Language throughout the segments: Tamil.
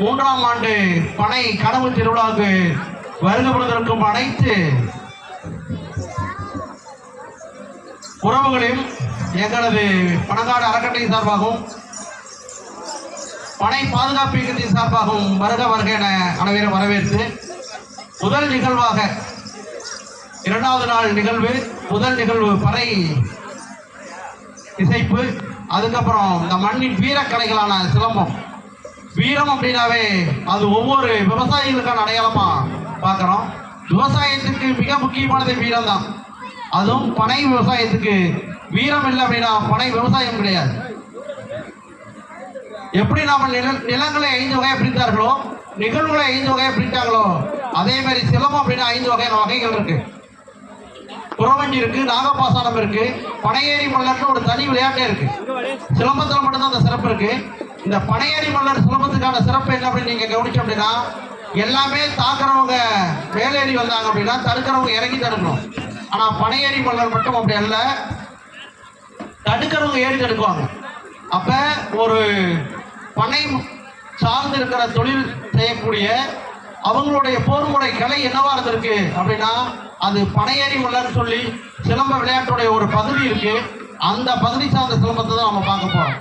மூன்றாம் ஆண்டு பனை கடவுள் திருவிழாவுக்கு வருகப்படுவதற்கும் அனைத்து உறவுகளையும் எங்களது பணக்காடு அறக்கட்டளை சார்பாகவும் பனை பாதுகாப்பு இயக்கத்தின் சார்பாகவும் வருக வருக என அனைவரும் வரவேற்று முதல் நிகழ்வாக இரண்டாவது நாள் நிகழ்வு முதல் நிகழ்வு பறை இசைப்பு அதுக்கப்புறம் இந்த மண்ணின் வீரக்கலைகளான சிலம்பம். வீரம் அப்படின்னாவே அது ஒவ்வொரு விவசாயிகளுக்கான அடையாளமா பார்க்குறோம். விவசாயத்துக்கு மிக முக்கியமானது வீரம் தான். அதுவும் பனை விவசாயத்துக்கு வீரம் இல்லை அப்படின்னா பனை விவசாயம் கிடையாது. எப்படி நாம நில நிலங்களை ஐந்து வகையாக பிரித்தார்களோ நிகழ்வுகளை ஐந்து வகையாக பிரித்தாங்களோ அதே மாதிரி சிலம்பம் அப்படின்னா ஐந்து வகையான வகைகள் இருக்கு. புறவஞ்சி இருக்கு நாகப்பாசானம் இருக்கு பனையேறி மல்லர்னு ஒரு தனி விளையாட்டே இருக்கு. சிலம்பத்தில் மட்டும்தான் அந்த சிறப்பு இருக்கு. இந்த பனையேறி மல்லர் சிலம்பத்துக்கான சிறப்பு என்ன அப்படின்னு நீங்க கவனிச்சோம் அப்படின்னா எல்லாமே தாக்குறவங்க மேலேறி வந்தாங்க அப்படின்னா தடுக்கிறவங்க இறங்கி தடுக்கணும் ஆனா பனையேறி மல்லர் மட்டும் அப்படி அல்ல தடுக்கிறவங்க ஏறி தடுக்குவாங்க. அப்ப ஒரு பனை சார்ந்து இருக்கிற தொழில் செய்யக்கூடிய அவங்களுடைய போர்முறை கலை என்னவா இருந்திருக்கு அப்படின்னா அது பனையேறி மல்லர்னு சொல்லி சிலம்ப விளையாட்டுடைய ஒரு பகுதி இருக்கு. அந்த பகுதி சார்ந்த சிலம்பத்தை தான் நம்ம பார்க்க போறோம்.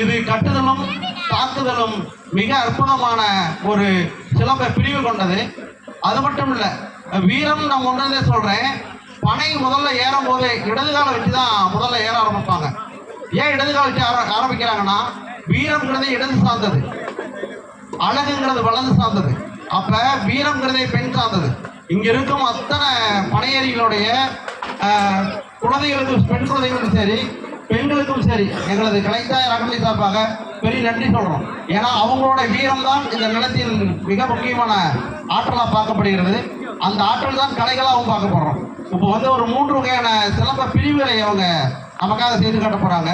இது கட்டுதலும் தாக்குதலும் மிக அற்புதமான ஒரு சிலம்ப பிரிவு கொண்டது. அது மட்டும் இல்லை வீரம் நான் ஒன்றதே சொல்கிறேன் பனை முதல்ல ஏறும் போது இடதுகால வச்சு தான் முதல்ல ஏற ஆரம்பிப்பாங்க. ஏன் இடதுகால வச்சு ஆர- ஆரம்பிக்கிறாங்கன்னா வீரம்ங்கிறது இடது சார்ந்தது. அழகுங்கிறது வலது சார்ந்தது. அப்போ வீரம்ங்கிறதே பெண் சார்ந்தது. இங்கே இருக்கும் அத்தனை பனையறிகளுடைய குழந்தைகளுக்கும் பெண் குழந்தைகளுக்கும் சரி பெண்களுக்கும் சரி எங்களது கலைத்தாய் அறக்கட்டளை சார்பாக பெரிய நன்றி சொல்கிறோம் ஏன்னா அவங்களோட வீரம் தான் இந்த நிலத்தின் மிக முக்கியமான ஆற்றலாக பார்க்கப்படுகிறது. அந்த ஆற்றல் தான் கலைகளாகவும் பார்க்க இப்போ வந்து ஒரு மூன்று வகையான சிலம்ப பிரிவுகளை அவங்க நமக்காக செய்து காட்ட போகிறாங்க